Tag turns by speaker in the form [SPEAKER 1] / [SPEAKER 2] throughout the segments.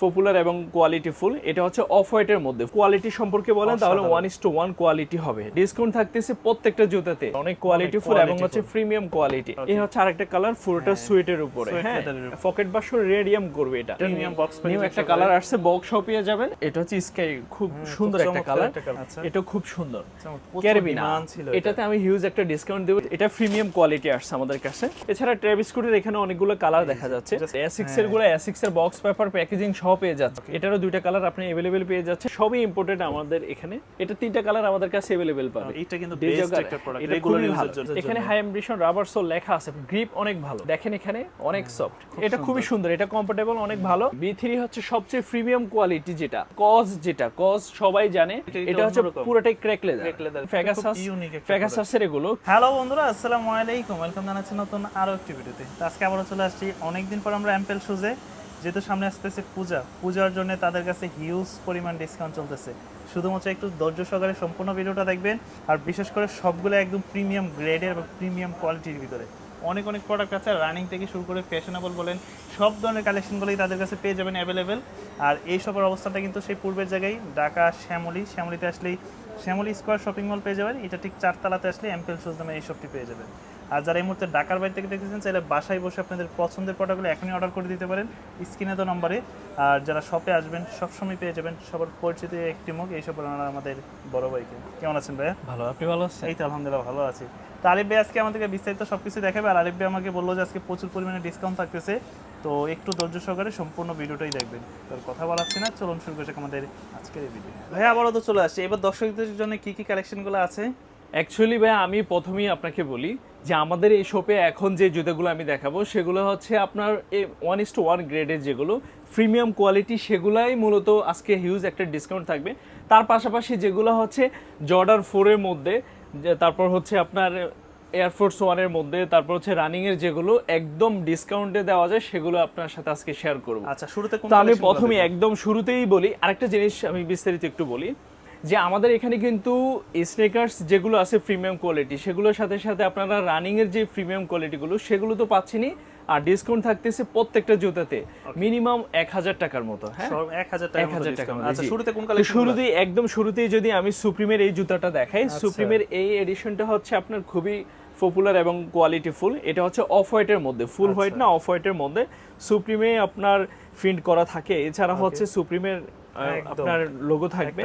[SPEAKER 1] Popular এবং quality full এটা হচ্ছে অফ হোয়াইটের মধ্যে। কোয়ালিটি সম্পর্কে বলেন তাহলে one is two one quality হবে। ডিসকাউন্ট থাকতেছে প্রত্যেকটা জুতাতে। অনেক কোয়ালিটি ফুল এবং হচ্ছে প্রিমিয়াম কোয়ালিটি এই হচ্ছে আরেকটা কালার পুরোটা সুইটের উপরে। হ্যাঁ। পকেট বাসর রেডিয়াম করবে এটা।
[SPEAKER 2] Premium box
[SPEAKER 1] নিউ একটা কালার আসছে বক্স শপিয়ে যাবেন। এটা হচ্ছে স্কাই খুব সুন্দর একটা কালার।
[SPEAKER 2] আচ্ছা।
[SPEAKER 1] এটা খুব সুন্দর। ক্যারবিনা এটাতে আমি হিউজ একটা ডিসকাউন্ট দেবো। এটা প্রিমিয়াম কোয়ালিটি আসছে আমাদের কাছে। এছাড়া ট্রেভিস এখানে অনেকগুলো কালার দেখা যাচ্ছে। এসিক্স এরগুলো এসিক্স এর বক্স পেপার প্যাকেজিং সহ সহ পেয়ে যাচ্ছে। এটারও দুইটা কালার আপনি অ্যাভেলেবেল পেয়ে যাচ্ছে সবই ইম্পোর্টেড আমাদের এখানে। এটা তিনটা কালার আমাদের কাছে অ্যাভেলেবেল পাবে
[SPEAKER 2] এটা কিন্তু বেস্ট একটা প্রোডাক্ট রেগুলার ইউজের জন্য
[SPEAKER 1] এখানে হাই এমব্রিশন রাবার সোল লেখা আছে। গ্রিপ অনেক ভালো। দেখেন এখানে অনেক হ্যাঁ, সফট এটা খুবই সুন্দর। এটা কমফোর্টেবল অনেক ভালো। বি3 হচ্ছে সবচেয়ে প্রিমিয়াম কোয়ালিটি যেটা। কজ যেটা। কজ সবাই জানে।
[SPEAKER 2] এটা
[SPEAKER 1] হচ্ছে পুরোটাই
[SPEAKER 2] crack leather Pegasus unique Pegasus
[SPEAKER 1] এর এগুলো।
[SPEAKER 2] হ্যালো বন্ধুরা আসসালামু আলাইকুম। ওয়েলকাম জানাচ্ছি নতুন আরও একটি ভিডিওতে আজকে আবারো চলে আসছি। অনেকদিন পর আমরা অ্যাম্পেল শুজে যেহেতু সামনে আসতেছে পূজা, পূজার জন্য তাদের কাছে হিউজ পরিমাণ ডিসকাউন্ট চলতেছে। শুধুমাত্র একটু ধৈর্য সহকারে সম্পূর্ণ ভিডিওটা দেখবেন, আর বিশেষ করে সবগুলো একদম প্রিমিয়াম গ্রেডের এবং প্রিমিয়াম কোয়ালিটির ভিতরে। অনেক অনেক প্রোডাক্ট আছে রানিং থেকে শুরু করে ফ্যাশনেবল বলেন, সব ধরনের কালেকশনগুলোই তাদের কাছে পেয়ে যাবেন অ্যাভেলেবেল আর এই সবের অবস্থাটা কিন্তু সেই পূর্বের জায়গায়, ঢাকা, শ্যামলি, শ্যামলিতে আসলেই, শ্যামলী স্কোয়ার শপিং মল পেয়ে যাবেন, এটা ঠিক চারতলাতে আসলে এমপেল শুজ নামে এই শপটি পেয়ে যাবেন। আর যারা এই মুহূর্তে ঢাকার বাইরে থেকে দেখতেছেন চাইলে বাসায় বসে আপনাদের পছন্দের প্রোডাক্টগুলো এখনই অর্ডার করে দিতে পারেন। স্ক্রিনে তো নম্বরে আর যারা শপে আসবেন সবসময় পেয়ে যাবেন সবার পরিচিত একটি মুখ এইসব আমাদের বড় ভাইকে। কেমন আছেন ভাইয়া?
[SPEAKER 1] ভালো আপনি ভালো আছেন?
[SPEAKER 2] এই তো আলহামদুলিল্লাহ ভালো আছি। তো আলিফ ভাই আজকে আমাদেরকে বিস্তারিত সবকিছু দেখাবে আর আলিফ ভাই আমাকে বলল যে আজকে প্রচুর পরিমাণে ডিসকাউন্ট থাকতেছে। তো একটু ধৈর্য সহকারে সম্পূর্ণ ভিডিওটাই দেখবেন। তোর কথা বলাচ্ছি না চলুন শুরু করছে আমাদের আজকের এই ভিডিও ভাই আবারও তো চলে আসছে। এবার দর্শকদের জন্য কি কি কালেকশনগুলো আছে?
[SPEAKER 1] অ্যাকচুয়ালি ভাই আমি প্রথমেই আপনাকে বলি যে আমাদের এই শপে এখন যে জুতাগুলো আমি দেখাবো সেগুলো হচ্ছে আপনার ওয়ান ইস টু ওয়ান গ্রেডের যেগুলো প্রিমিয়াম কোয়ালিটি সেগুলাই মূলত আজকে হিউজ একটা ডিসকাউন্ট থাকবে। তার পাশাপাশি যেগুলো হচ্ছে জর্ডার ফোরের মধ্যে তারপর হচ্ছে আপনার এয়ারফোর্স ওয়ানের মধ্যে তারপর হচ্ছে রানিংয়ের যেগুলো একদম ডিসকাউন্টে দেওয়া যায় সেগুলো আপনার সাথে আজকে শেয়ার করব।
[SPEAKER 2] আচ্ছা শুরুতে
[SPEAKER 1] আমি প্রথমে একদম শুরুতেই বলি আরেকটা জিনিস আমি বিস্তারিত একটু বলি। যে আমাদের এখানে কিন্তু স্নেকার্স যেগুলো আছে প্রিমিয়াম কোয়ালিটি সেগুলোর সাথে সাথে আপনারা রানিং এর যে প্রিমিয়াম কোয়ালিটিগুলো সেগুলো তো পাচ্ছেনই। আর ডিসকাউন্ট থাকতেছে প্রত্যেকটা জুতাতে। মিনিমাম এক হাজার টাকার মতো হ্যাঁ?
[SPEAKER 2] সব 1000 টাকা
[SPEAKER 1] এক হাজার টাকার
[SPEAKER 2] আচ্ছা শুরুতে কোন কালেকশন
[SPEAKER 1] শুরুতেই একদম শুরুতেই যদি আমি সুপ্রিমের এই জুতাটা দেখাই
[SPEAKER 2] আচ্ছা।
[SPEAKER 1] সুপ্রিমের এই এডিশনটা হচ্ছে আপনার খুবই পপুলার এবং কোয়ালিটি ফুল এটা হচ্ছে অফ হোয়াইটের মধ্যে ফুল
[SPEAKER 2] আচ্ছা।
[SPEAKER 1] হোয়াইট না অফ হোয়াইটের মধ্যে সুপ্রিমে আপনার প্রিন্ট করা থাকে। এছাড়া হচ্ছে সুপ্রিমের। আপনার লোগো থাকবে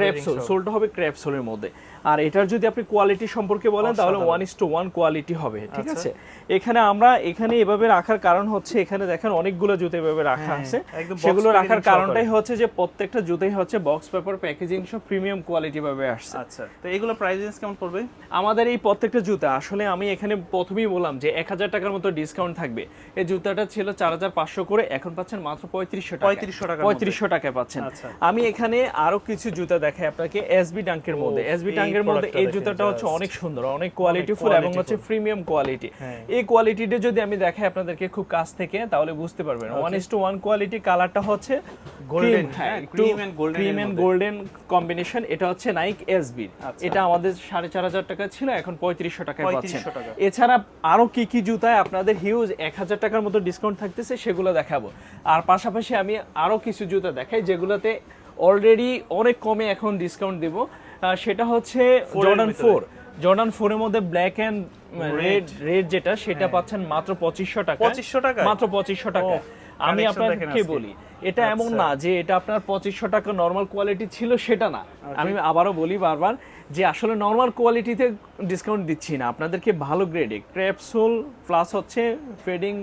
[SPEAKER 2] ring
[SPEAKER 1] সোলটা হবে ক্র্যাপসোলের মধ্যে। আর এটার যদি আপনি কোয়ালিটি সম্পর্কে বলেন তাহলে। One is two one quality হবে ঠিক
[SPEAKER 2] আচ্ছা।
[SPEAKER 1] আছে? এখানে আমরা এখানে এভাবে রাখার কারণ হচ্ছে এখানে দেখেন অনেকগুলো জুতো এভাবে রাখা
[SPEAKER 2] হ্যাঁ,
[SPEAKER 1] আছে। সেগুলো রাখার কারণটাই হচ্ছে যে প্রত্যেকটা জুতোই হচ্ছে বক্স পেপার প্যাকেজিং সব প্রিমিয়াম কোয়ালিটি ভাবে আসছে।
[SPEAKER 2] আচ্ছা তো এগুলো প্রাইস রেঞ্জ কেমন পড়বে?
[SPEAKER 1] আমাদের এই প্রত্যেকটা জুতা আসলে আমি এখানে প্রথমেই বললাম যে এক হাজার টাকার মতো ডিসকাউন্ট থাকবে। এই জুতাটা ছিল চার হাজার পাঁচশো করে এখন পাচ্ছেন মাত্র পঁয়ত্রিশশো টাকা
[SPEAKER 2] 3500 টাকার মধ্যে।
[SPEAKER 1] পঁয়ত্রিশশো টাকায় পাচ্ছেন।
[SPEAKER 2] আচ্ছা।
[SPEAKER 1] আমি এখানে আরও কিছু জুতা দেখাই আপনাকে এসবি ডাঙ্কের মধ্যে। এসবি ডাঙ্কের মধ্যে এই জুতাটা হচ্ছে অনেক সুন্দর অনেক কোয়ালিটি ফুল এবং হচ্ছে প্রিমিয়াম কোয়ালিটি। এই কোয়ালিটিটা যদি আমি দেখাই আপনাদেরকে খুব কাছ থেকে তাহলে বুঝতে পারবেন। One is two one quality কালারটা হচ্ছে cream
[SPEAKER 2] and মধ্যে।
[SPEAKER 1] গোল্ডেন কম্বিনেশন এটা হচ্ছে নাইক এসবি
[SPEAKER 2] আচ্ছা।
[SPEAKER 1] এটা আমাদের সাড়ে চার হাজার টাকা ছিল এখন পঁয়ত্রিশশো টাকায় পাচ্ছেন। এছাড়া আরও কি কি জুতায় আপনাদের হিউজ এক হাজার টাকার মতো ডিসকাউন্ট থাকতেছে সেগুলো দেখাবো। আর পাশাপাশি আমি আরও কিছু জুতা দেখাই যেগুলোতে অলরেডি অনেক কমে এখন ডিসকাউন্ট দেব। সেটা হচ্ছে জর্ডান ফোর জর্ডান ফোর এর মধ্যে ব্ল্যাক অ্যান্ড রেড রেড যেটা সেটা পাচ্ছেন মাত্র পঁচিশশো টাকা।
[SPEAKER 2] পঁচিশশো টাকা
[SPEAKER 1] মাত্র পঁচিশশো টাকা। আমি আপনাকে বলি এটা এমন
[SPEAKER 2] আচ্ছা।
[SPEAKER 1] না যে এটা আপনার পঁচিশশো টাকা নর্মাল কোয়ালিটি ছিল সেটা না। আমি আবারও বলি বারবার যে আসলে নর্মাল কোয়ালিটিতে ডিসকাউন্ট দিচ্ছি না। আপনাদেরকে ভালো গ্রেডে ক্র্যাপসোল প্লাস হচ্ছে ফেডিং।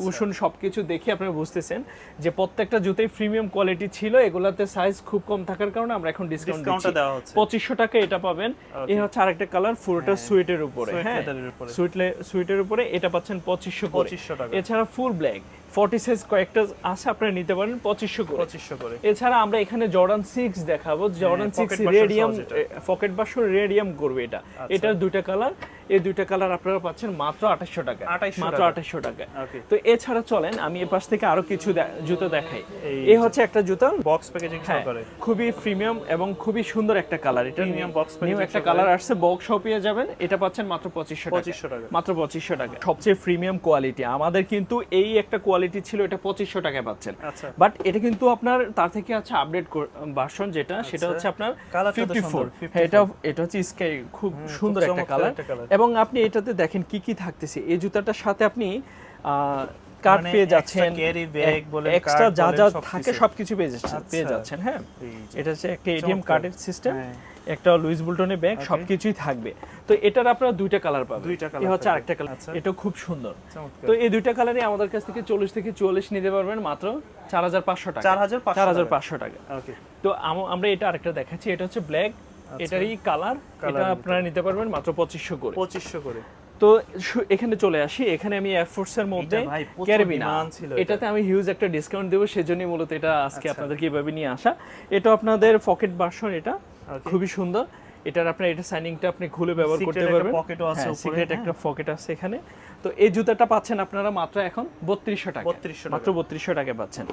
[SPEAKER 1] কুশন সবকিছু দেখে আপনারা বুঝতেছেন যে প্রত্যেকটা জুতোই প্রিমিয়াম কোয়ালিটি ছিল। এগুলাতে সাইজ খুব কম থাকার কারণে আমরা এখন ডিসকাউন্ট দিচ্ছি। পঁচিশশো টাকা এটা পাবেন। এই হচ্ছে আরেকটা কালার পুরোটা সুইটের উপরে। হ্যাঁ। সুইটলে সুইটের উপরে এটা পাচ্ছেন পঁচিশশো
[SPEAKER 2] 2500 টাকা।
[SPEAKER 1] এছাড়া ফুল ব্ল্যাক ফর্টি সাইজ কয়েকটা আছে আপনারা নিতে পারেন পঁচিশশো করে।
[SPEAKER 2] পঁচিশশো করে।
[SPEAKER 1] এছাড়া আমরা এখানে জর্ডান সিক্স দেখাবো। জর্ডান সিক্স রেডিয়াম
[SPEAKER 2] সহ যেটা।
[SPEAKER 1] পকেট রেডিয়াম করবে এটা। এটার দুইটা কালার। এই দুইটা কালার আপনারা পাচ্ছেন মাত্র আঠাশশো টাকা মাত্র। আঠাশশো টাকা তো এছাড়া চলেন আমি এ পাশ থেকে আরও কিছু জুতো দেখাই।
[SPEAKER 2] এই
[SPEAKER 1] হচ্ছে একটা জুতো।
[SPEAKER 2] বক্স প্যাকেজিং
[SPEAKER 1] খুবই প্রিমিয়াম এবং খুবই সুন্দর একটা কালার। এটা
[SPEAKER 2] box
[SPEAKER 1] নিউ একটা কালার আসছে বক্স শপ পেয়ে যাবেন এটা পাচ্ছেন মাত্র পঁচিশশো
[SPEAKER 2] পঁচিশশো টাকা
[SPEAKER 1] মাত্র পঁচিশশো টাকা সবচেয়ে প্রিমিয়াম কোয়ালিটি আমাদের কিন্তু এই একটা কোয়ালিটি ছিল এটা পঁচিশশো টাকায় পাচ্ছেন।
[SPEAKER 2] আচ্ছা।
[SPEAKER 1] বাট এটা কিন্তু আপনার তার থেকে আছে আপডেট ভার্সন যেটা সেটা হচ্ছে আপনার ফিফটি ফোর
[SPEAKER 2] সুন্দর, 54
[SPEAKER 1] হ্যাঁ, এটা এটা হচ্ছে স্কাই খুব সুন্দর একটা কালার। এবং আপনি এটাতে দেখেন কি কি থাকতেছে। এই জুতাটার সাথে আপনি কার্ড
[SPEAKER 2] মানে
[SPEAKER 1] পেয়ে যাচ্ছেন এক্সট্রা যা যা। থাকে সবকিছু পেয়ে যাচ্ছেন
[SPEAKER 2] আচ্ছা।
[SPEAKER 1] পেয়ে যাচ্ছেন হ্যাঁ? এটা হচ্ছে একটা এটিএম কার্ডের সিস্টেম। একটা লুইস বুলটনের ব্যাগ সবকিছুই থাকবে। তো এটার আপনারা দুইটা কালার পাবেন।
[SPEAKER 2] দুইটা colour
[SPEAKER 1] হচ্ছে আরেকটা কালার
[SPEAKER 2] আচ্ছা।
[SPEAKER 1] এটা খুব সুন্দর। তো এই দুইটা কালারই আমাদের কাছ থেকে চল্লিশ থেকে চুয়াল্লিশ নিতে পারবেন মাত্র চার হাজার পাঁচশো টাকা।
[SPEAKER 2] 4500
[SPEAKER 1] চার হাজার পাঁচশো টাকা।
[SPEAKER 2] ওকে
[SPEAKER 1] তো আমরা এটা আরেকটা দেখাচ্ছি এটা হচ্ছে ব্ল্যাক এটারই কালার
[SPEAKER 2] আচ্ছা।
[SPEAKER 1] এটা আপনারা নিতে পারবেন মাত্র পঁচিশশো করে।
[SPEAKER 2] পঁচিশশো করে।
[SPEAKER 1] তো এখানে চলে আসি। এখানে আমি এয়ারফোর্স এর মধ্যে ক্যারিবিনা
[SPEAKER 2] ছিল
[SPEAKER 1] এটাতে আমি হিউজ একটা ডিসকাউন্ট দেবো সেজন্যই মূলত এটা আজকে
[SPEAKER 2] আচ্ছা।
[SPEAKER 1] আপনাদেরকে এভাবে নিয়ে আসা। এটা আপনাদের পকেট ভার্সন এটা। খুবই সুন্দর। এটার আপনার এটা সাইনিংটা আপনি খুলে ব্যবহার করতে পারবেন।
[SPEAKER 2] pocket ও আছে উপরে,
[SPEAKER 1] সিক্রেট
[SPEAKER 2] হ্যাঁ।
[SPEAKER 1] একটা পকেট আছে এখানে। তো এই জুতাটা পাচ্ছেন আপনারা মাত্র এখন বত্রিশশো টাকা।
[SPEAKER 2] 3200
[SPEAKER 1] মাত্র বত্রিশশো টাকা পাচ্ছেন।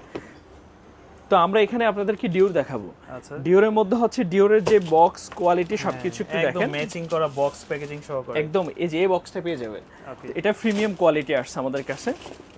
[SPEAKER 1] তো আমরা এখানে আপনাদেরকে ডিওর দেখাবো।
[SPEAKER 2] আচ্ছা।
[SPEAKER 1] ডিওরের মধ্যে হচ্ছে ডিওরের যে বক্স কোয়ালিটি সবকিছু একটু
[SPEAKER 2] হ্যাঁ, একদম
[SPEAKER 1] দেখেন।
[SPEAKER 2] ম্যাচিং করা বক্স প্যাকেজিং সহকারে।
[SPEAKER 1] একদম এই যে এই বক্সটা পেয়ে যাবেন। এটা প্রিমিয়াম কোয়ালিটি আসছে আমাদের কাছে।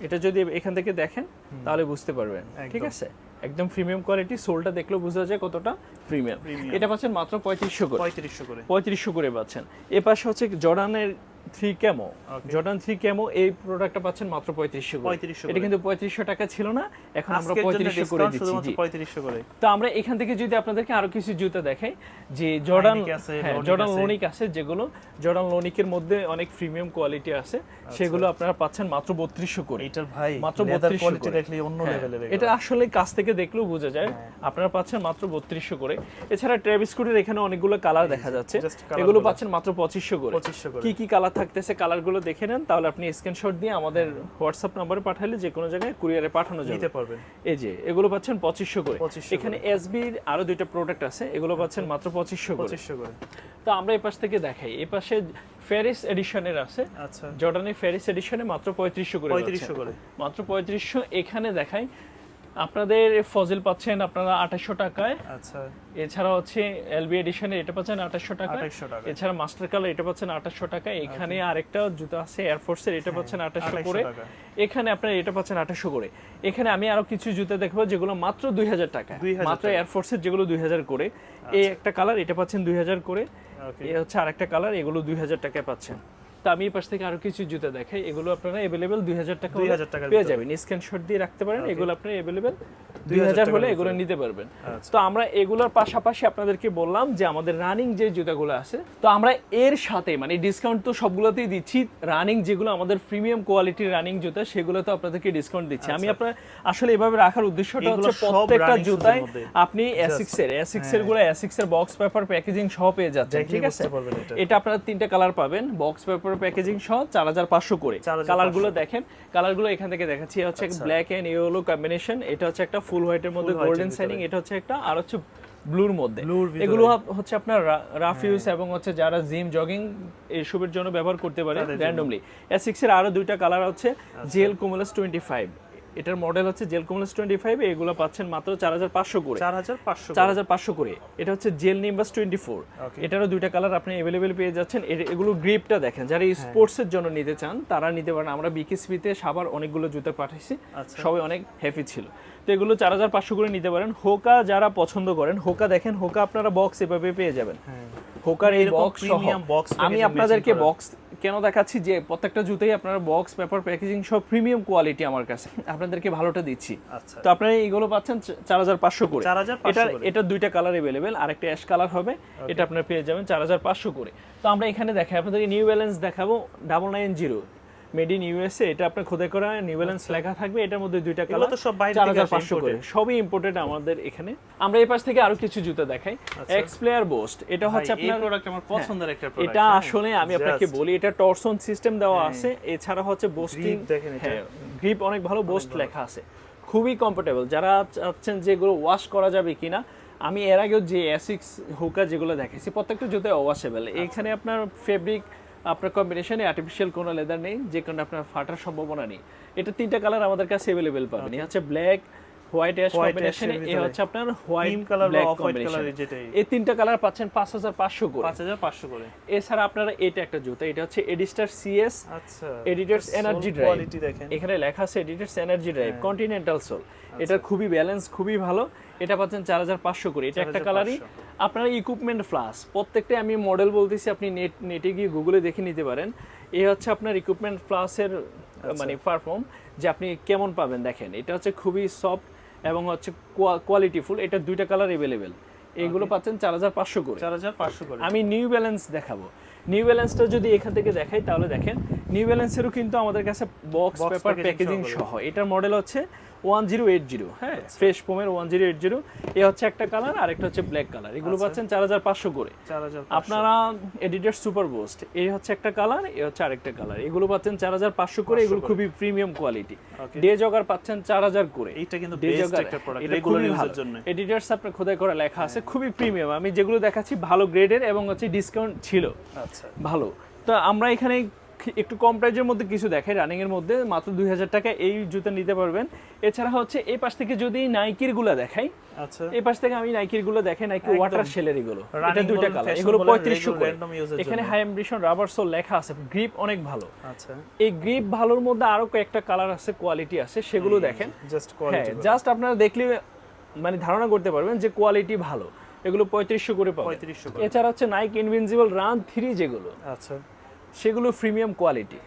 [SPEAKER 1] এটা যদি এখান থেকে দেখেন তাহলে বুঝতে পারবেন ঠিক আছে? একদম প্রিমিয়াম কোয়ালিটি সোলটা দেখলেও বোঝা যায় কতটা প্রিমিয়াম এটা পাচ্ছেন মাত্র পঁয়ত্রিশশো করে।
[SPEAKER 2] পঁয়ত্রিশশো করে।
[SPEAKER 1] পঁয়ত্রিশশো করে পাচ্ছেন। এ পাশে হচ্ছে জর্ডানের three
[SPEAKER 2] camo
[SPEAKER 1] Jordan three camo এই প্রোডাক্টটা পাচ্ছেন মাত্র পঁয়ত্রিশশো
[SPEAKER 2] 3500
[SPEAKER 1] এটা কিন্তু পঁয়ত্রিশশো টাকা ছিল না এখন আমরা পঁয়ত্রিশশো করে দিচ্ছি
[SPEAKER 2] পঁয়ত্রিশশো করে।
[SPEAKER 1] তো আমরা এখান থেকে যদি আপনাদেরকে আরও কিছু জুতা দেখাই যে জর্ডান হ্যাঁ জর্ডান লোনিক আছে। যেগুলো জর্ডান লোনিকের মধ্যে অনেক প্রিমিয়াম কোয়ালিটি আছে
[SPEAKER 2] আচ্ছা।
[SPEAKER 1] সেগুলো আপনারা পাচ্ছেন মাত্র বত্রিশশো করে।
[SPEAKER 2] ভাই
[SPEAKER 1] মাত্র
[SPEAKER 2] লেদার
[SPEAKER 1] 3200
[SPEAKER 2] কোয়ালিটি
[SPEAKER 1] করে।
[SPEAKER 2] দেখলে অন্য
[SPEAKER 1] হ্যাঁ,
[SPEAKER 2] লেভেলের
[SPEAKER 1] এটা আসলে কাছ থেকে দেখলেও বোঝা যায় আপনারা পাচ্ছেন মাত্র বত্রিশশো করে। এছাড়া ট্র্যাভিস স্কুটের এখানে অনেকগুলো কালার দেখা যাচ্ছে এগুলো পাচ্ছেন মাত্র পঁচিশশো করে।
[SPEAKER 2] পঁচিশশো করে।
[SPEAKER 1] কি কি কালার থাকতেছে কালারগুলো দেখে নেন তাহলে আপনি স্ক্রিনশট দিয়ে আমাদের হোয়াটসঅ্যাপ নম্বরে পাঠালে যে কোনো জায়গায় কুরিয়ারে পাঠানো যাবে।
[SPEAKER 2] নিতে পারবেন।
[SPEAKER 1] এই যে এগুলো পাচ্ছেন পঁচিশশো করে।
[SPEAKER 2] 2500
[SPEAKER 1] এখানে এসবির আরও দুইটা প্রোডাক্ট আছে এগুলো পাচ্ছেন মাত্র পঁচিশশো করে।
[SPEAKER 2] পঁচিশশো করে।
[SPEAKER 1] তো আমরা এই পাশ থেকে দেখাই। এই পাশে ফেরিস এডিশনের আছে।
[SPEAKER 2] আচ্ছা।
[SPEAKER 1] জর্ডানের ফেরিস এডিশনে মাত্র পঁয়ত্রিশশো করে
[SPEAKER 2] পঁয়ত্রিশশো। করে।
[SPEAKER 1] মাত্র পঁয়ত্রিশশো এখানে দেখাই আপনাদের ফজিল পাচ্ছেন আপনারা আঠাশশো টাকায়।
[SPEAKER 2] আচ্ছা।
[SPEAKER 1] এছাড়া হচ্ছে এলবি এডিশনে এটা পাচ্ছেন আঠাশশো টাকা
[SPEAKER 2] টাকা
[SPEAKER 1] এছাড়া মাস্টার কালার এটা পাচ্ছেন আঠাশশো টাকা এখানে আরেকটা জুতো আছে এয়ারফোর্সের এটা পাচ্ছেন আঠাশশো করে। এখানে আপনার এটা পাচ্ছেন আঠাশশো করে। এখানে আমি আরও কিছু জুতো দেখব যেগুলো মাত্র দুই হাজার টাকা
[SPEAKER 2] 2000
[SPEAKER 1] মাত্র। এয়ারফোর্সের যেগুলো দুই হাজার করে। এই একটা কালার এটা পাচ্ছেন দুই হাজার করে। এ হচ্ছে আরেকটা কালার এগুলো দুই হাজার টাকায় পাচ্ছেন। তো আমি এই পাশ থেকে আরও কিছু জুতো দেখাই। এগুলো আপনারা দুই হাজার টাকা হলে
[SPEAKER 2] 2000 টাকার
[SPEAKER 1] পেয়ে যাবেন। স্ক্রিনশট দিয়ে রাখতে পারেন এগুলো আপনার এভেলেবেল
[SPEAKER 2] 2000
[SPEAKER 1] দুই হাজার হলে এগুলো নিতে পারবেন।
[SPEAKER 2] আচ্ছা।
[SPEAKER 1] তো আমরা এগুলোর পাশাপাশি আপনাদেরকে বললাম যে আমাদের রানিং যে জুতাগুলো আছে তো আমরা এর সাথে মানে ডিসকাউন্ট তো সবগুলোতেই দিচ্ছি রানিং যেগুলো আমাদের প্রিমিয়াম কোয়ালিটির রানিং জুতা সেগুলো তো আপনাদেরকে ডিসকাউন্ট দিচ্ছি। আমি আপনার আসলে এভাবে রাখার উদ্দেশ্যটা হচ্ছে প্রত্যেকটা জুতায় আপনি অ্যাসিক্স এর অ্যাসিক্স এরগুলো অ্যাসিক্স এর বক্স পেপার প্যাকেজিং সহ পেয়ে যাচ্ছেন
[SPEAKER 2] দেখলেই
[SPEAKER 1] ঠিক আছে?
[SPEAKER 2] এটা।
[SPEAKER 1] এটা আপনারা তিনটা কালার পাবেন বক্স পেপার প্যাকেজিং সহ চার হাজার পাঁচশো করে। কালারগুলো দেখেন কালারগুলো এখান থেকে দেখাচ্ছি এটা হচ্ছে ব্ল্যাক এন্ড ইয়েলো কম্বিনেশন এটা হচ্ছে একটা ফুল হোয়াইটের মধ্যে গোল্ডেন। সাইনিং এটা হচ্ছে একটা আর হচ্ছে ব্লুর মধ্যে। এগুলো হচ্ছে আপনার রাফ ইউজ এবং হচ্ছে যারা জিম জগিং এইসবের জন্য ব্যবহার করতে পারে
[SPEAKER 2] র্যান্ডমলি জন্য।
[SPEAKER 1] সিক্স এর আরও দুইটা কালার হচ্ছে জেল কুমুলাস টোয়েন্টি ফাইভ এটার মডেল হচ্ছে জেল কুমুলাস টোয়েন্টি ফাইভ এগুলো পাচ্ছেন মাত্র চার হাজার পাঁচশো করে।
[SPEAKER 2] চার হাজার পাঁচশো
[SPEAKER 1] চার হাজার পাঁচশো করে। এটা হচ্ছে জেল নিম্বাস টোয়েন্টি ফোর এটারও দুইটা কালার আপনি অ্যাভেলেবেল পেয়ে যাচ্ছেন। এগুলো গ্রিপটা দেখেন। যারা স্পোর্টস এর জন্য নিতে চান তারা নিতে পারেন। আমরা বিকেসপিতে সাবার অনেকগুলো জুতো পাঠাইছি।
[SPEAKER 2] আচ্ছা।
[SPEAKER 1] সবাই অনেক হ্যাপি ছিল। তো এগুলো চার হাজার পাঁচশো করে নিতে পারেন। হোকা যারা পছন্দ করেন হোকা দেখেন হোকা আপনারা বক্স এভাবে পেয়ে যাবেন।
[SPEAKER 2] হ্যাঁ।
[SPEAKER 1] হোকার এই বক্স আমি আপনাদেরকে বক্স কেন দেখাচ্ছি যে প্রত্যেকটা জুতেই আপনার বক্স পেপার প্যাকেজিং সব প্রিমিয়াম কোয়ালিটি আমার কাছে। আপনাদেরকে ভালোটা দিচ্ছি।
[SPEAKER 2] আচ্ছা।
[SPEAKER 1] তো আপনারা এইগুলো পাচ্ছেন চার হাজার পাঁচশো করে।
[SPEAKER 2] 4500 এটা
[SPEAKER 1] এটা দুইটা কালার এভেলেবেল আর একটা অ্যাশ কালার হবে এটা আপনারা পেয়ে যাবেন চার হাজার পাঁচশো করে। তো আমরা এখানে দেখাই আপনাদের নিউ ব্যালেন্স দেখাবো double nine zero made in USA এটা আপনার খোদাই করা নিউ ব্যালেন্স লেখা থাকবে এটার মধ্যে দুইটা
[SPEAKER 2] আচ্ছা।
[SPEAKER 1] কালার
[SPEAKER 2] তো সব বাইরে থেকে
[SPEAKER 1] পাঁচশো করে। সবই ইম্পোর্টেড আমাদের এখানে। আমরা এই পাশ থেকে আরও কিছু জুতো দেখাই। এক্স প্লেয়ার বোস্ট এটা হচ্ছে আপনার
[SPEAKER 2] প্রোডাক্ট আমার পছন্দের একটা প্রোডাক্ট
[SPEAKER 1] এটা আসলে আমি আপনাকে বলি এটা টর্সন সিস্টেম দেওয়া আছে। এছাড়া হচ্ছে বোস্টিং। হ্যাঁ গ্রিপ অনেক ভালো বোস্ট লেখা আছে। খুবই কমফোর্টেবল যারা চাচ্ছেন যে এগুলো ওয়াশ করা যাবে কিনা আমি এর আগেও যে অ্যাসিক্স হুকা যেগুলো দেখেছি প্রত্যেকটা জুতো ওয়াশেবল এখানে আপনার ফেব্রিক আপনার কম্বিনেশনে আর্টিফিশিয়াল কোনো লেদার নেই যে কারণে আপনার ফাটার সম্ভাবনা নেই। এটা তিনটা কালার আমাদের কাছে অ্যাভেলেবেল পাবেন। হচ্ছে ব্ল্যাক হোয়াইট অ্যাশ কম্বিনেশনে এই হচ্ছে আপনার হোয়াইট
[SPEAKER 2] color বা off-white
[SPEAKER 1] কম্বিনেশন
[SPEAKER 2] color যেটাই।
[SPEAKER 1] এই তিনটা কালার পাচ্ছেন পাঁচ হাজার পাঁচশো করে।
[SPEAKER 2] পাঁচ হাজার পাঁচশো করে।
[SPEAKER 1] এছাড়া আপনারা এটা একটা জুতা এটা হচ্ছে এডিস্টার সিএস
[SPEAKER 2] আচ্ছা।
[SPEAKER 1] Editors Energy Drive।
[SPEAKER 2] কোয়ালিটি দেখেন।
[SPEAKER 1] এখানে লেখা আছে editors energy
[SPEAKER 2] drive.
[SPEAKER 1] Continental sole এটার খুবই ব্যালেন্স খুবই ভালো। এটা পাচ্ছেন চার হাজার পাঁচশো করে। এটা একটা কালারই আপনার ইকুইপমেন্ট ফ্লাস প্রত্যেকটা আমি মডেল বলতেছি আপনি নেট নেটে গিয়ে গুগলে দেখে নিতে পারেন। এই হচ্ছে আপনার ইকুইপমেন্ট ফ্লাসের
[SPEAKER 2] আচ্ছা।
[SPEAKER 1] মানে পারফর্ম যে আপনি কেমন পাবেন দেখেন। এটা হচ্ছে খুবই সফট এবং হচ্ছে কোয়ালিটি ফুল এটা দুইটা কালার এভেলেবেল এইগুলো পাচ্ছেন চার হাজার পাঁচশো করে।
[SPEAKER 2] চার হাজার পাঁচশো করে।
[SPEAKER 1] আমি নিউ ব্যালেন্স দেখাবো। নিউ ব্যালেন্সটা যদি এখান থেকে দেখাই তাহলে দেখেন নিউ ব্যালেন্সেরও কিন্তু আমাদের কাছে বক্স পেপার প্যাকেজিং সহ এটার মডেল হচ্ছে ওয়ান জিরো এইট জিরো। হ্যাঁ ফ্রেশ ফোমের ওয়ান জিরো এইট জিরো। এ হচ্ছে একটা কালার আর একটা হচ্ছে ব্ল্যাক কালার এগুলো
[SPEAKER 2] আচ্ছা।
[SPEAKER 1] পাচ্ছেন চার হাজার পাঁচশো করে। আপনারা এডিটার সুপার বোস্ট এই হচ্ছে একটা কালার এ হচ্ছে আরেকটা কালার এগুলো পাচ্ছেন চার হাজার পাঁচশো করে এগুলো খুবই প্রিমিয়াম কোয়ালিটি ডে জগার পাচ্ছেন চার হাজার করে।
[SPEAKER 2] কিন্তু
[SPEAKER 1] এটা
[SPEAKER 2] জন্য।
[SPEAKER 1] এডিটার্স আপনার খোদাই করা লেখা আছে খুবই প্রিমিয়াম আমি যেগুলো দেখাচ্ছি ভালো গ্রেডের এবং হচ্ছে ডিসকাউন্ট ছিল।
[SPEAKER 2] আচ্ছা।
[SPEAKER 1] ভালো। তো আমরা এখানে একটু কম প্রাইজের মধ্যে কিছু দেখাই রানিং এর মধ্যে মাত্র দুই হাজার টাকা এই জুতা নিতে পারবেন। এছাড়া হচ্ছে এই পাশ থেকে যদি নাইকিরগুলা দেখাই
[SPEAKER 2] আচ্ছা।
[SPEAKER 1] এই পাশ থেকে আমি নাইকিরগুলো দেখাই নাইকি ওয়াটার শেলের এগুলো। এটা দুইটা কালার এগুলো পঁয়ত্রিশশো এখানে হাই এমব্রিশন রাবার সোল লেখা আছে গ্রিপ অনেক ভালো।
[SPEAKER 2] আচ্ছা।
[SPEAKER 1] এই গ্রিপ ভালোর মধ্যে আরও কয়েকটা কালার আছে কোয়ালিটি আছে সেগুলো দেখেন।
[SPEAKER 2] জাস্ট কোয়ালিটি
[SPEAKER 1] জাস্ট আপনারা দেখলে মানে ধারণা করতে পারবেন যে কোয়ালিটি ভালো। এগুলো পঁয়ত্রিশশো করে পাবেন। এছাড়া হচ্ছে নাইক ইনভিনজিবল রান থ্রি যেগুলো।
[SPEAKER 2] আচ্ছা।
[SPEAKER 1] সেগুলো প্রিমিয়াম কোয়ালিটি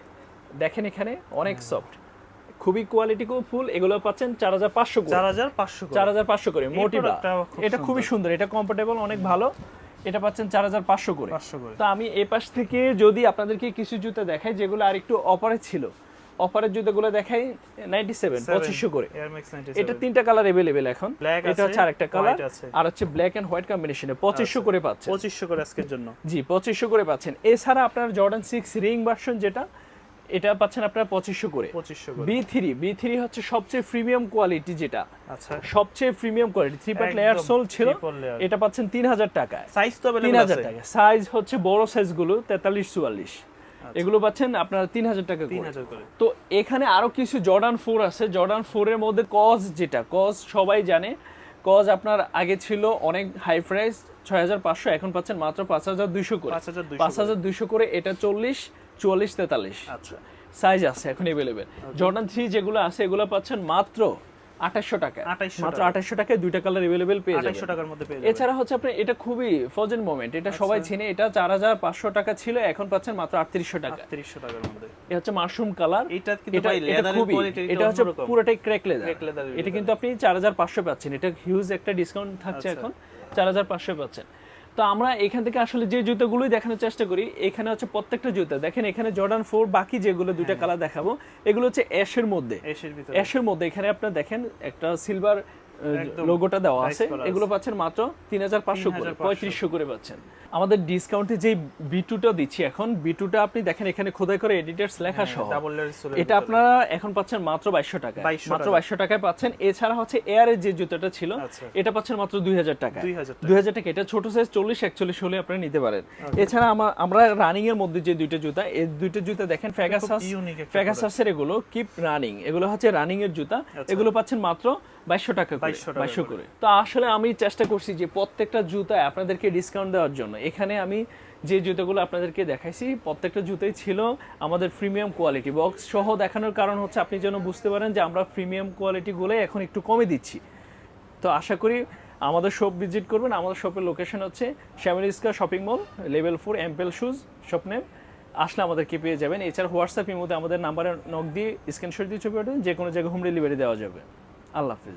[SPEAKER 1] দেখেন এখানে অনেক সফট খুবই কোয়ালিটি খুব ফুল এগুলো পাচ্ছেন চার হাজার পাঁচশো
[SPEAKER 2] চার হাজার পাঁচশো করে।
[SPEAKER 1] চার হাজার পাঁচশো করে মোটিভা। এটা খুবই সুন্দর এটা কমফোর্টেবল অনেক ভালো। এটা পাচ্ছেন চার হাজার পাঁচশো করে।
[SPEAKER 2] পাঁচশো করে।
[SPEAKER 1] তো আমি এ পাশ থেকে যদি আপনাদেরকে কিছু জুতা দেখাই যেগুলো আর একটু অপারে ছিল অফারের জুতাগুলো দেখাই নাইনটি সেভেন পঁচিশশো করে
[SPEAKER 2] এয়ার ম্যাক্স
[SPEAKER 1] এটা তিনটা কালার এভেলেবেল এখন
[SPEAKER 2] Black
[SPEAKER 1] এটা
[SPEAKER 2] আছে,
[SPEAKER 1] হচ্ছে আরেকটা কালার
[SPEAKER 2] white আছে।
[SPEAKER 1] আর হচ্ছে ব্ল্যাক এন্ড হোয়াইট কম্বিনেশনে পঁচিশশো করে পাচ্ছেন
[SPEAKER 2] পঁচিশশো করে আজকের জন্য
[SPEAKER 1] জি পঁচিশশো করে পাচ্ছেন এছাড়া আপনার জর্ডান সিক্স রিং ভার্সন যেটা এটা পাচ্ছেন আপনার পঁচিশশো করে
[SPEAKER 2] পঁচিশশো করে
[SPEAKER 1] বি থ্রি বি থ্রি হচ্ছে সবচেয়ে প্রিমিয়াম কোয়ালিটি যেটা
[SPEAKER 2] আচ্ছা
[SPEAKER 1] সবচেয়ে প্রিমিয়াম কোয়ালিটি থ্রি পার্ট
[SPEAKER 2] একদম
[SPEAKER 1] লেয়ার সোল ছিল
[SPEAKER 2] triple layer।
[SPEAKER 1] এটা পাচ্ছেন তিন হাজার টাকায়
[SPEAKER 2] সাইজ তো
[SPEAKER 1] তিন
[SPEAKER 2] अवेलेबल
[SPEAKER 1] হাজার
[SPEAKER 2] আছে
[SPEAKER 1] টাকা সাইজ হচ্ছে বড় সাইজ গুলো তেতাল্লিশ চুয়াল্লিশ এগুলো পাচ্ছেন আপনার তিন হাজার টাকা
[SPEAKER 2] তিন
[SPEAKER 1] করে।
[SPEAKER 2] হাজার করে।
[SPEAKER 1] তো এখানে আরও কিছু জর্ডান ফোর আছে। জর্ডান ফোর এর মধ্যে কজ যেটা কজ সবাই জানে। কজ আপনার আগে ছিল অনেক হাই প্রাইস ছয় হাজার পাঁচশো এখন পাচ্ছেন মাত্র পাঁচ হাজার দুইশো করে।
[SPEAKER 2] পাঁচ হাজার দুইশো
[SPEAKER 1] পাঁচ হাজার দুইশো করে এটা চল্লিশ চুয়াল্লিশ তেতাল্লিশ।
[SPEAKER 2] আচ্ছা।
[SPEAKER 1] সাইজ আছে এখন এভেলেবেল জর্ডান থ্রি যেগুলো আছে এগুলো পাচ্ছেন মাত্র আঠাশশো টাকা।
[SPEAKER 2] 2800
[SPEAKER 1] মাত্র
[SPEAKER 2] টাকা।
[SPEAKER 1] আঠাশশো টাকায় দুইটা কালার এভেলেবেল পেয়ে যাবেন।
[SPEAKER 2] টাকার মধ্যে পেয়ে যাবেন।
[SPEAKER 1] এছাড়া হচ্ছে আপনি এটা খুবই ফজেন মোমেন্ট এটা সবাই চিনে এটা চার হাজার পাঁচশো টাকা ছিল এখন পাচ্ছেন মাত্র আটত্রিশশো টাকা।
[SPEAKER 2] তিরিশশো টাকার মধ্যে।
[SPEAKER 1] এটা হচ্ছে মাশরুম কালার
[SPEAKER 2] এটা কিন্তু
[SPEAKER 1] এটা
[SPEAKER 2] ভাই
[SPEAKER 1] এটা
[SPEAKER 2] লেদারের কোয়ালিটি
[SPEAKER 1] এটা হচ্ছে পুরোটাই ক্র্যাক লেদার এটা কিন্তু আপনি চার হাজার পাঁচশো পাচ্ছেন এটা হিউজ একটা ডিসকাউন্ট থাকছে
[SPEAKER 2] আচ্ছা।
[SPEAKER 1] এখন চার হাজার পাঁচশো পাচ্ছেন। তো আমরা এখান থেকে আসলে যে জুতোগুলোই দেখানোর চেষ্টা করি এখানে হচ্ছে প্রত্যেকটা জুতো। দেখেন এখানে জর্ডান ফোর বাকি যেগুলো দুইটা
[SPEAKER 2] হ্যাঁ।
[SPEAKER 1] কালার দেখাবো এগুলো হচ্ছে অ্যাশের মধ্যে। অ্যাশের মধ্যে। এখানে আপনার দেখেন একটা সিলভার লোগোটা দেওয়া আছে। এগুলো পাচ্ছেন মাত্র তিন হাজার পাঁচশো করে
[SPEAKER 2] 3500
[SPEAKER 1] পঁয়ত্রিশশো করে পাচ্ছেন। আমাদের ডিসকাউন্টে যে বিটুটা দিচ্ছি এখন বিটুটা আপনি দেখেন এখানে খোদাই করে এডিটার্স লেখা সহ।
[SPEAKER 2] লেয়ার সোলের
[SPEAKER 1] এটা আপনারা এখন পাচ্ছেন মাত্র বাইশশো টাকা মাত্র। বাইশশো টাকায় পাচ্ছেন। এছাড়া হচ্ছে এয়ারের যে জুতোটা ছিল
[SPEAKER 2] আচ্ছা।
[SPEAKER 1] এটা পাচ্ছেন মাত্র দুই হাজার টাকা
[SPEAKER 2] 2000 টাকা।
[SPEAKER 1] দুই হাজার টাকা। এটা ছোট সাইজ চল্লিশ একচল্লিশ হলে আপনারা নিতে পারেন। এছাড়া আমা- আমরা রানিং এর মধ্যে যে দুইটা জুতা এই দুইটা জুতা দেখেন ফ্যাগাসাস ফ্যাগাসাসের এগুলো কিপ রানিং এগুলো হচ্ছে রানিং এর জুতা এগুলো পাচ্ছেন মাত্র বাইশশো টাকা করে
[SPEAKER 2] 2200
[SPEAKER 1] বাইশশো করে। তো আসলে আমি চেষ্টা করছি যে প্রত্যেকটা জুতায় আপনাদেরকে ডিসকাউন্ট দেওয়ার জন্য। এখানে আমি যে জুতোগুলো আপনাদেরকে দেখাইছি প্রত্যেকটা জুতোই ছিল আমাদের প্রিমিয়াম কোয়ালিটি বক্স সহ দেখানোর কারণ হচ্ছে আপনি যেন বুঝতে পারেন যে আমরা প্রিমিয়াম কোয়ালিটিগুলো এখন একটু কমে দিচ্ছি। তো আশা করি আমাদের শপ ভিজিট করবেন। আমাদের শপের লোকেশন হচ্ছে শ্যামিলিস্কা shopping mall level four ample shoes shop name আসলে আমাদেরকে পেয়ে যাবেন। এছাড়া হোয়াটসঅ্যাপের মধ্যে আমাদের নাম্বারে নক দিয়ে স্ক্রিনশট দিয়ে ছবি পাঠাবেন। যে কোনো জায়গায় হোম ডেলিভারি দেওয়া যাবে। আল্লাহ হাফিজ।